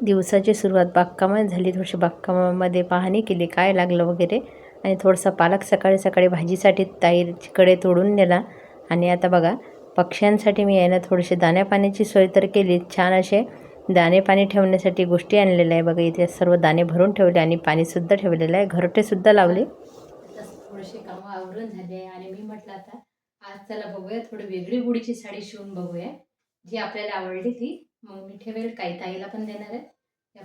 दिवसाची सुरुवात बागकामात झाली. थोडीशी बागकामामध्ये पाहणी केली. काय लागलं वगैरे? आणि थोडासा पालक सकाळी सकाळी भाजीसाठी ताईकडे तोडून नेला. आणि आता बघा पक्ष्यांसाठी मी यायला थोडेसे दाण्यापाण्याची सोय तर केली. छान असे दाणे पाणी ठेवण्यासाठी गोष्टी आणलेल्या आहे. बघा इथे सर्व दाणे भरून ठेवले आणि पाणीसुद्धा ठेवलेलं आहे. घरटेसुद्धा लावले. थोडेसे कामं आवरून झाले आणि मी म्हटलं आता आज त्याला बघूया. थोडी वेगळी गुडीची साडी शिवून बघूया. जी आपल्याला आवडली ती. मग मी ठेवेल काही ताईला पण देणार आहे.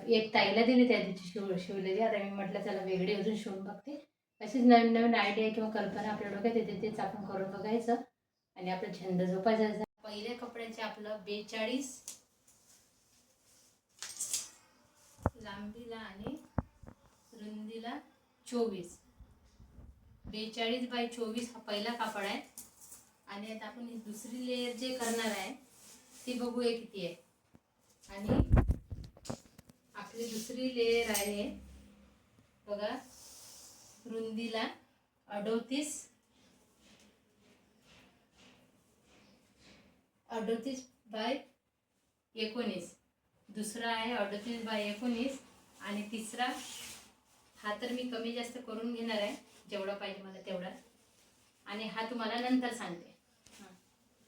एक ताईला दिली त्या दिवशी शिव शिवलेली. आता मी म्हटलं त्याला वेगळी अजून शिवून बघते. अशीच नवीन नवीन आयडिया किंवा कल्पना आपल्या डोक्यात येते तेच आपण करून बघायचं. आणि आपला छंद जोपासायचा पहिल्या कपड्याचे आपलं बेचाळीस. लांबीला आणि रुंदीला चोवीस. बेचाळीस बाय चोवीस हा पहिला कापड आहे. आणि आता आपण दुसरी लेअर जे करणार आहे ती बघूया किती आहे. आणि आपली दुसरी लेअर आहे बघा रुंदीला अडोतीस. अडोतीस बाय एकोणीस. दुसरा आहे अडोतीस बाय एकोणीस. आणि तिसरा हा तर मी कमी जास्त करून घेणार आहे जेवढा पाहिजे मला तेवढा. आणि हा तुम्हाला नंतर सांगते.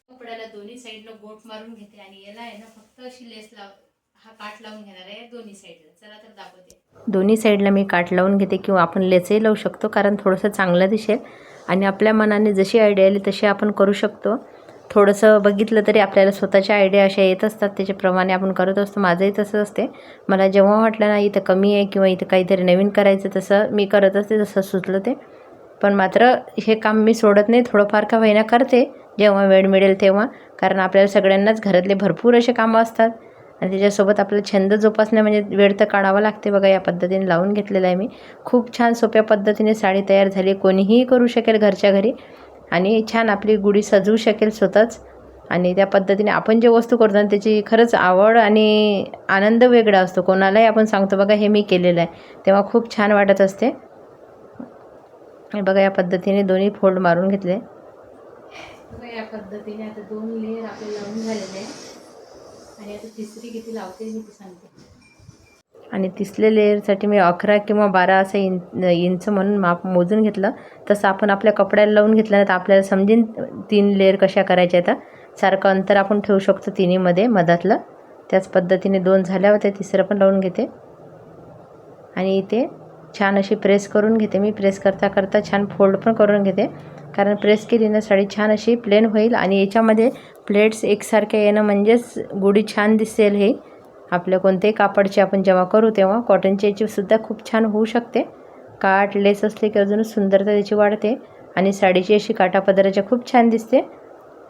कपड्याला दोन्ही साईडला गोट मारून घेते आणि याला आहे ना फक्त अशी लेस लाव हा काट लावून घेणार आहे दोन्ही साईडला. चला तर दाखवते. दोन्ही साईडला मी काठ लावून घेते किंवा आपण लेसही लावू शकतो कारण थोडंसं चांगलं दिसेल. आणि आपल्या मनाने जशी आयडिया आली तशी आपण करू शकतो. थोडंसं बघितलं तरी आपल्याला स्वतःच्या आयडिया अशा येत असतात त्याच्याप्रमाणे आपण करत असतो. माझंही तसं असते. मला जेव्हा वाटलं ना इथं कमी आहे किंवा इथं काहीतरी नवीन करायचं तसं मी करत असते तसं सुचलं ते. पण मात्र हे काम मी सोडत नाही. थोडंफार का वहिना करते. जेव्हा वेळ मिळेल तेव्हा. कारण आपल्याला सगळ्यांनाच घरातले भरपूर असे कामं असतात. आणि त्याच्यासोबत आपला छंद जोपासणे म्हणजे वेळ तर काढावा लागते बघा या पद्धतीने लावून घेतलेलं आहे मी. खूप छान सोप्या पद्धतीने साडी तयार झाली कोणीही करू शकेल घरच्या घरी. आणि छान आपली गुढी सजवू शकेल स्वतःच. आणि त्या पद्धतीने आपण जे वस्तू करतो ना त्याची खरंच आवड आणि आनंद वेगळा असतो. कोणालाही आपण सांगतो बघा हे मी केलेलं आहे. तेव्हा खूप छान वाटत असते. बघा या पद्धतीने दोन्ही फोल्ड मारून घेतले. पद्धतीने आता दोन लेअर आपले लावून झालेले आहे आणि आता तिसरी किती लावते मी ती सांगते. आणि तिसऱ्या लेअरसाठी मी अकरा किंवा बारा असं इंच इंच म्हणून माप मोजून घेतलं. तसं आपण आपल्या कपड्याला लावून घेतलं तर आपल्याला समजेन तीन लेअर कशा करायच्या आता सारखं अंतर आपण ठेवू शकतो तिन्हीमध्ये मधातलं. त्याच पद्धतीने दोन झाल्यावर ते तिसरं पण लावून घेते. आणि इथे छान अशी प्रेस करून घेते मी. प्रेस करता करता छान फोल्ड पण करून घेते. कारण प्रेस केली ना साडी छान अशी प्लेन होईल आणि याच्यामध्ये प्लेट्स एकसारख्या येणं म्हणजेच गुढी छान दिसेल हे. आपल्या कोणत्याही कापडची आपण जेव्हा करू तेव्हा कॉटनची याचीसुद्धा खूप छान होऊ शकते. काट लेस असले की अजूनच सुंदरता त्याची वाढते आणि साडीची अशी काटापदराच्या खूप छान दिसते.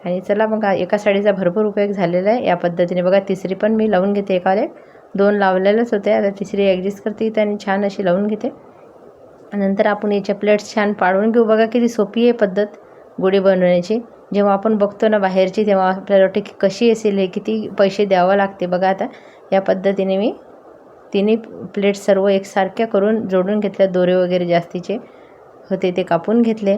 आणि चला मग एका साडीचा भरपूर उपयोग झालेला आहे. या पद्धतीने बघा तिसरी पण मी लावून घेते एकाला. दोन लावलेलंच होते. आता तिसरी ॲडजस्ट करते इथे आणि छान अशी लावून घेते. नंतर आपण याच्या प्लेट्स छान पाडून घेऊ. बघा किती सोपी आहे पद्धत गोडी बनवण्याची. जेव्हा आपण बघतो ना बाहेरची तेव्हा आपल्याला वाटते की कशी असेल हे किती पैसे द्यावं लागते. बघा आता या पद्धतीने मी तिन्ही प्लेट्स सर्व एकसारख्या करून जोडून घेतल्या. दोरे वगैरे जास्तीचे होते ते कापून घेतले.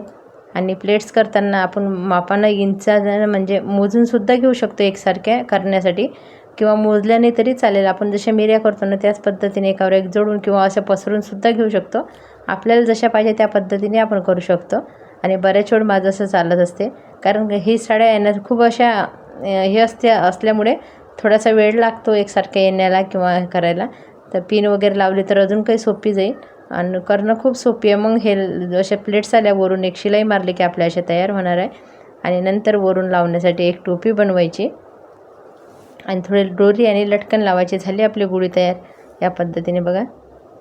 आणि प्लेट्स करताना आपण मापानं इंचा म्हणजे मोजूनसुद्धा घेऊ शकतो एकसारख्या करण्यासाठी. किंवा मोजल्याने तरी चालेल. आपण जशा मिऱ्या करतो ना त्याच पद्धतीने एकावर एक जोडून किंवा असं पसरूनसुद्धा घेऊ शकतो. आपल्याला जशा पाहिजे त्या पद्धतीने आपण करू शकतो. आणि बऱ्याच वेळ माझं असं चालत असते. कारण ही साड्या येण्यात खूप अशा हे असते असल्यामुळे थोडासा वेळ लागतो एकसारख्या येण्याला किंवा करायला. तर पिन वगैरे लावली तर अजून काही सोपी जाईल. आणि करणं खूप सोपी आहे. मग हे अशा प्लेट्स आल्या वरून एक शिलाई मारली की आपल्या अशा तयार होणार आहे. आणि नंतर वरून लावण्यासाठी एक टोपी बनवायची. आणि थोडे डोरी आणि लटकन लावायचे झाले आपली गुढी तयार. या पद्धतीने बघा.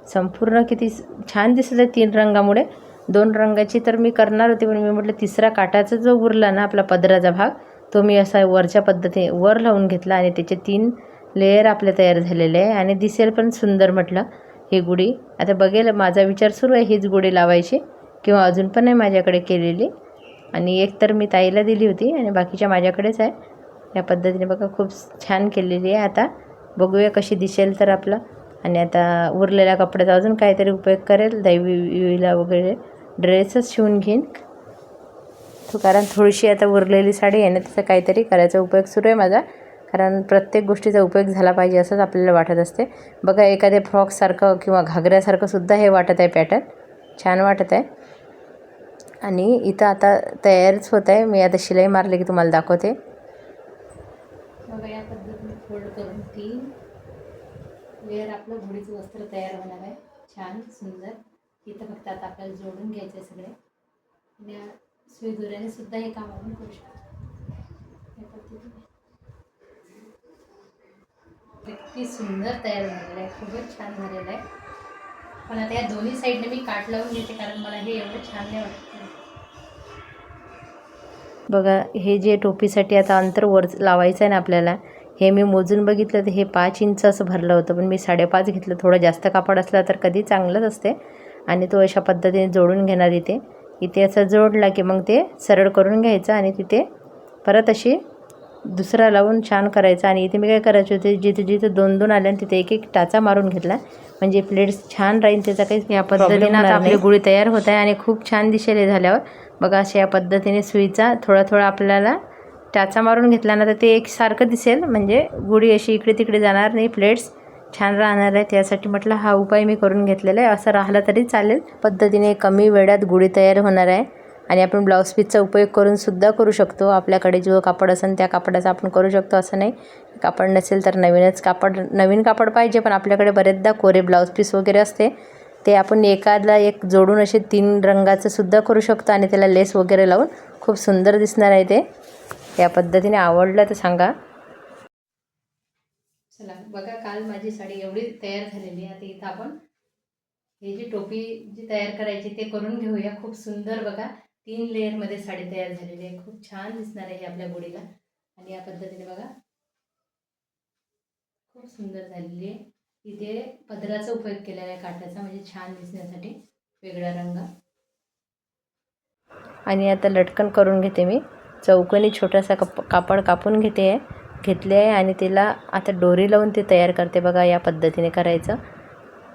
संपूर्ण किती छान दिसत आहे तीन रंगामुळे. दोन रंगाची तर मी करणार होती पण मी म्हटलं तिसरा काटाचा जो उरला ना आपला पदराचा भाग तो मी असा वरच्या पद्धतीने वर लावून घेतला आणि त्याचे तीन लेयर आपले तयार झालेले आहे आणि दिसेल पण सुंदर म्हटलं ही गुढी. आता बघेल माझा विचार सुरू आहे हीच गुढी लावायची किंवा अजून पण आहे माझ्याकडे केलेली. आणि एक तर मी ताईला दिली होती आणि बाकीच्या माझ्याकडेच आहे. या पद्धतीने बघा खूप छान केलेली आहे. आता बघूया कशी दिसेल तर आपलं. आणि आता उरलेल्या कपड्याचा अजून काहीतरी उपयोग करेल. दैवीला वगैरे ड्रेसच शिवून घेईन. तो कारण थोडीशी आता उरलेली साडी आहे ना त्याचा काहीतरी करायचा उपयोग सुरू आहे माझा. कारण प्रत्येक गोष्टीचा उपयोग झाला पाहिजे असंच आपल्याला वाटत असते. बघा एखाद्या फ्रॉकसारखं किंवा घागऱ्यासारखं सुद्धा हे वाटत आहे पॅटर्न. छान वाटत आहे. आणि इथं आता तयारच होत आहे. मी आता शिलाई मारली की तुम्हाला दाखवते. बघा या पद्धतीने फोल्ड करून तीन लेअर आपलं घोडीचं वस्त्र तयार होणार आहे. छान सुंदर. इथं फक्त आता आपल्याला जोडून घ्यायचं आहे सगळे. आणि या सुद्धा हे काम आपण करू शकतो. या पद्धतीने. किती सुंदर तयार झालेलं आहे. खूपच छान झालेलं आहे. पण आता या दोन्ही साईडने मी काट लावून घेते कारण मला हे एवढं छान नाही वाटतं. बघा हे जे टोपीसाठी आता अंतर वर लावायचं आहे ना आपल्याला हे मी मोजून बघितलं तर हे पाच इंच असं भरलं होतं पण मी साडेपाच घेतलं. थोडं जास्त कापड असला तर कधी चांगलंच असते. आणि तो अशा पद्धतीने जोडून घेणार इथे. इथे असं जोडला की मग ते सरळ करून घ्यायचं आणि तिथे परत अशी दुसरा लावून छान करायचं. आणि इथे मी काय करायचे होते जिथे जिथे दोन दोन आले आणि तिथे एक एक टाचा मारून घेतला. म्हणजे प्लेट्स छान राहील त्याचा काही या पद्धतीने आता आपली गुळी तयार होत आहे आणि खूप छान दिसेल झाल्यावर. बघा अशा या पद्धतीने सुईचा थोडा थोडा आपल्याला टाचा मारून घेतला ना तर ते एकसारखं दिसेल. म्हणजे गुढी अशी इकडे तिकडे जाणार नाही प्लेट्स छान राहणार आहे त्यासाठी म्हटलं हा उपाय मी करून घेतलेला आहे. असं राहिलं तरी चालेल. पद्धतीने कमी वेळात गुढी तयार होणार आहे. आणि आपण ब्लाऊज पीसचा उपयोग करूनसुद्धा करू शकतो. आपल्याकडे जो कापड असेल त्या कापडाचा आपण करू शकतो असं नाही. कापड नसेल तर नवीनच कापड नवीन कापड पाहिजे पण आपल्याकडे बरेचदा कोरे ब्लाऊज पीस वगैरे असते. ते आपण एकाला एक जोडून असे तीन रंगाचं सुद्धा करू शकतो आणि त्याला लेस वगैरे लावून खूप सुंदर दिसणार आहे ते. या पद्धतीने आवडलं तर सांगा. चला बघा काल माझी साडी एवढी तयार झालेली आहे. आता इथं आपण हे जी टोपी जी तयार करायची ते करून घेऊया. खूप सुंदर बघा. तीन लेअरमध्ये साडी तयार झालेली आहे. खूप छान दिसणार आहे आपल्या गुढीला आणि या पद्धतीने बघा. खूप सुंदर झालेली आहे. इथे पदराचा उपयोग केलेला आहे काठाचा म्हणजे छान दिसण्यासाठी. वेगळा रंग. आणि आता लटकन करून घेते मी. चौकोनी छोटासा कप कापड कापून घेते आहे घेतले आहे आणि तिला आता डोरी लावून ते तयार करते बघा या पद्धतीने करायचं.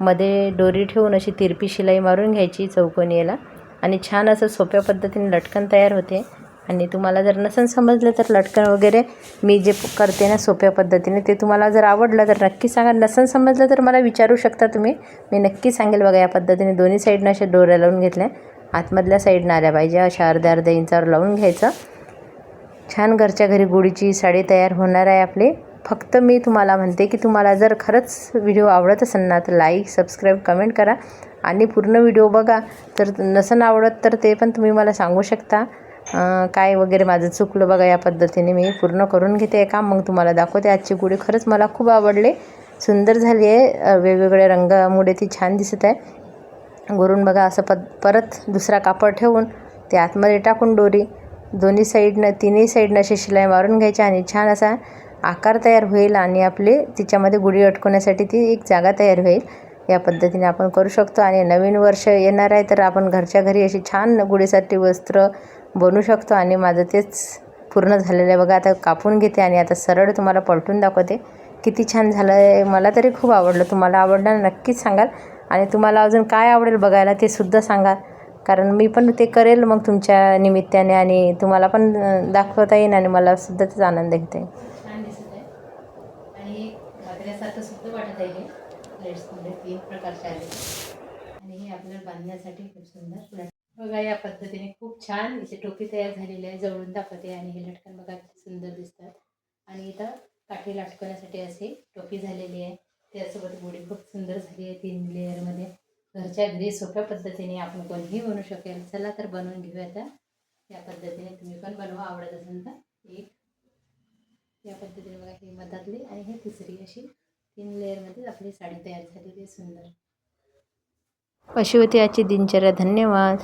मध्ये डोरी ठेवून अशी तिरपी शिलाई मारून घ्यायची चौकोनी याला. आणि छान असं सोप्या पद्धतीने लटकन तयार होते. आणि तुम्हाला जर नसेल समजलं तर लटकन वगैरे मी जे करते ना सोप्या पद्धतीने ते तुम्हाला जर आवडलं तर नक्की सांगा. नसेल समजलं तर मला विचारू शकता तुम्ही. मी नक्की सांगेल बघा या पद्धतीने दोन्ही साईडनं अशा डोऱ्या लावून घेतल्या. आतमधल्या साईडनं आल्या पाहिजे अशा अर्ध्या अर्ध्या इंचावर लावून घ्यायचं. छान घरच्या घरी गुढीची साडी तयार होणार आहे आपली. फक्त मी तुम्हाला म्हणते की तुम्हाला जर खरंच व्हिडिओ आवडत असेल ना तर लाईक सबस्क्राईब कमेंट करा. आणि पूर्ण व्हिडिओ बघा. तर नसन आवडत तर ते पण तुम्ही मला सांगू शकता. काय वगैरे माझं चुकलं बघा या पद्धतीने मी पूर्ण करून घेते. काम मग तुम्हाला दाखवते. आजची गुढी खरंच मला खूप आवडले. सुंदर झाली आहे. वेगवेगळ्या रंगामुळे ती छान दिसत आहे. वरून बघा असं पद परत दुसरा कापड ठेवून ते आतमध्ये टाकून डोरी दोन्ही साईडनं तिन्ही साईडनं अशी शिलाई मारून घ्यायची आणि छान असा आकार तयार होईल आणि आपले तिच्यामध्ये गुढी अटकवण्यासाठी ती एक जागा तयार होईल. या पद्धतीने आपण करू शकतो. आणि नवीन वर्ष येणार आहे तर आपण घरच्या घरी अशी छान गुढीसाठी वस्त्र बनवू शकतो. आणि माझं तेच पूर्ण झालेलं आहे. बघा आता कापून घेते आणि आता सरळ तुम्हाला पलटून दाखवते. किती छान झालं आहे मला तरी खूप आवडलं. तुम्हाला आवडलं नक्कीच सांगाल. आणि तुम्हाला अजून काय आवडेल बघायला ते सुद्धा सांगा. कारण मी पण ते करेल मग तुमच्या निमित्ताने आणि तुम्हाला पण दाखवता येईल आणि मला सुद्धा त्याचा आनंद घेता येईल छान दिसत आहे आणि घागऱ्यासारखं सुद्धा वाटत आहे हे प्लेट्समध्ये तीन प्रकारचे आले आणि हे आपल्याला बांधण्यासाठी खूप सुंदर बघा या पद्धतीने खूप छान इथे टोपी तयार झालेली आहे जवळून दाखवते आणि हे लटकन बघा सुंदर दिसतात. आणि इथं काठी लटकवण्यासाठी अशी टोपी झालेली आहे. त्यासोबत गोडी खूप सुंदर झाली आहे तीन लेअरमध्ये घरच्या घरी सोप्या पद्धतीने आपण कोणीही बनवू शकेल. चला तर बनवून घेऊया आता. या पद्धतीने तुम्ही पण बनवा आवडत असेल तर एक. या पद्धतीने बघा ही मधातली आणि ही तिसरी अशी तीन लेअरमध्ये आपली साडी तयार झालेली आहे सुंदर. अशी होती आजची दिनचर्या धन्यवाद.